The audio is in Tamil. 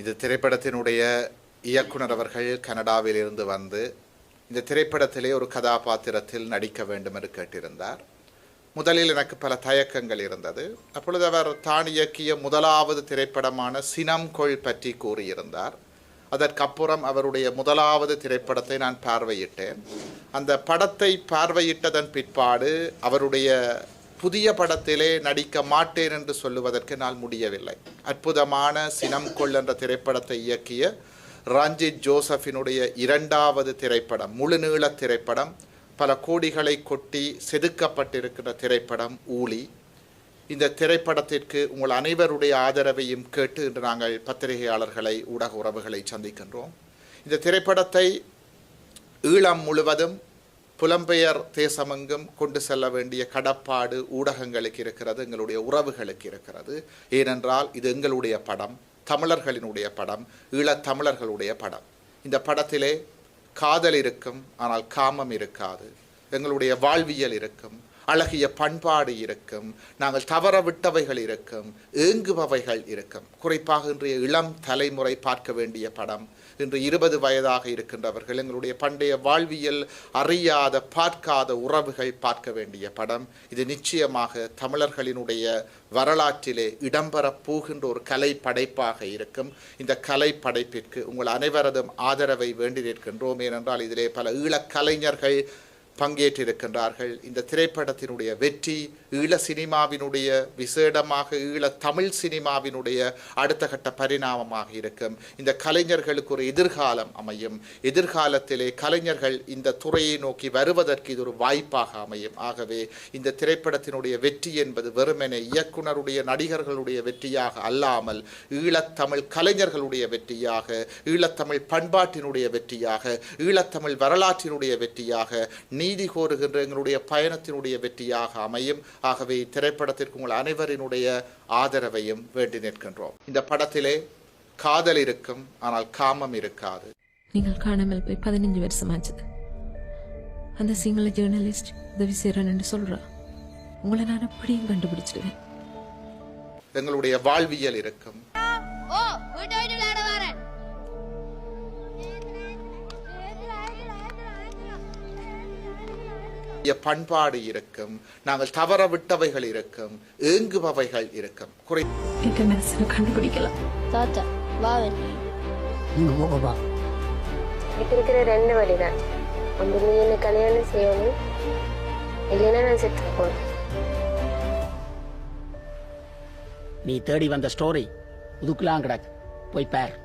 இந்த திரைப்படத்தினுடைய இயக்குனர் அவர்கள் கனடாவில் இருந்து வந்து இந்த திரைப்படத்திலே ஒரு கதாபாத்திரத்தில் நடிக்க வேண்டும் என்று கேட்டிருந்தார். முதலில் எனக்கு பல தயக்கங்கள் இருந்தது. அப்பொழுது அவர் தான் இயக்கிய முதலாவது திரைப்படமான சினம் கொள் பற்றி கூறியிருந்தார். அதற்கப்புறம் அவருடைய முதலாவது திரைப்படத்தை நான் பார்வையிட்டேன். அந்த படத்தை பார்வையிட்டதன் பிற்பாடு அவருடைய புதிய படத்திலே நடிக்க மாட்டேன் என்று சொல்லுவதற்கு நான் முடியவில்லை. அற்புதமான சினம் கொள் என்ற திரைப்படத்தை இயக்கிய ரஞ்சித் ஜோசஃபினுடைய இரண்டாவது திரைப்படம் முழுநீள திரைப்படம் பல கோடிகளை கொட்டி செதுக்கப்பட்டிருக்கிற திரைப்படம் ஊழி இந்த திரைப்படத்திற்கு உங்கள் அனைவருடைய ஆதரவையும் கேட்டு இன்று நாங்கள் பத்திரிகையாளர்களை ஊடக உறவுகளை சந்திக்கின்றோம். இந்த திரைப்படத்தை ஈழம் முழுவதும் புலம்பெயர் தேசமெங்கும் கொண்டு செல்ல வேண்டிய கடப்பாடு ஊடகங்களுக்கு இருக்கிறது எங்களுடைய உறவுகளுக்கு இருக்கிறது. ஏனென்றால் இது எங்களுடைய படம் தமிழர்களினுடைய படம் ஈழத்தமிழர்களுடைய படம். இந்த படத்திலே காதல் இருக்கும் ஆனால் காமம் இருக்காது. எங்களுடைய வாழ்வியல் இருக்கும். அழகிய பண்பாடு இருக்கும். நாங்கள் தவற விட்டவைகள் இருக்கும். ஏங்குபவைகள் இருக்கும். குறிப்பாக இன்றைய இளம் தலைமுறை பார்க்க வேண்டிய படம். இன்று இருபது வயதாக இருக்கின்றவர்கள் எங்களுடைய பண்டைய வாழ்வியல் அறியாத பார்க்காத உறவுகள் பார்க்க வேண்டிய படம். இது நிச்சயமாக தமிழர்களினுடைய வரலாற்றிலே இடம்பெறப் போகின்ற ஒரு கலை படைப்பாக இருக்கும். இந்த கலை படைப்பிற்கு உங்கள் அனைவரதும் ஆதரவை வேண்டி நிற்கின்றோம். ஏனென்றால் இதிலே பல ஈழக்கலைஞர்கள் பங்கேற்றிருக்கின்றார்கள். இந்த திரைப்படத்தினுடைய வெற்றி ஈழ சினிமாவினுடைய விசேடமாக ஈழ தமிழ் சினிமாவினுடைய அடுத்த கட்ட பரிணாமமாக இருக்கும். இந்த கலைஞர்களுக்கு ஒரு எதிர்காலம் அமையும். எதிர்காலத்திலே கலைஞர்கள் இந்த துறையை நோக்கி வருவதற்கு இது ஒரு வாய்ப்பாக அமையும். ஆகவே இந்த திரைப்படத்தினுடைய வெற்றி என்பது வெறுமனே இயக்குனருடைய நடிகர்களுடைய வெற்றியாக அல்லாமல் ஈழத்தமிழ் கலைஞர்களுடைய வெற்றியாக ஈழத்தமிழ் பண்பாட்டினுடைய வெற்றியாக ஈழத்தமிழ் வரலாற்றினுடைய வெற்றியாக நீதி கோருகின்ற எங்களுடைய பயணத்தினுடைய வெற்றியாக அமையும். ஆகவே இத்திரைப்படத்திற்கு உங்கள் அனைவரினுடைய ஆதரவையும் வேண்டி நிற்கின்றோம். இந்த படத்திலே காதல் இருக்கும் ஆனால் காமம் இருக்காது. நீங்கள் காணாமல் போய் பதினஞ்சு வருஷம் ஆச்சுது அந்த சிங்கள ஜேர்னலிஸ்ட் உதவி செய்கிறேன்னு சொல்கிறா உங்களை நான் எப்படியும் கண்டுபிடிச்சிடுவேன். எங்களுடைய வாழ்வியல் இருக்கும். பண்பாடு இருக்கும். நாங்கள் தவற விட்டவைகள் இருக்கும். ஏங்குபவைகள் இருக்கும். குறை கண்டுபிடிக்கலாம் தாத்தா வா நீங்க போகப்பா எனக்கு இருக்கிற ரெண்டு வழிதான். ஒன்று நீ என்ன கல்யாணம் செய்யணும். இல்லைன்னா நான் செத்து போனேன் நீ தேடி வந்த ஸ்டோரி உதுக்குலாம் கிடக்கு போய் பார்.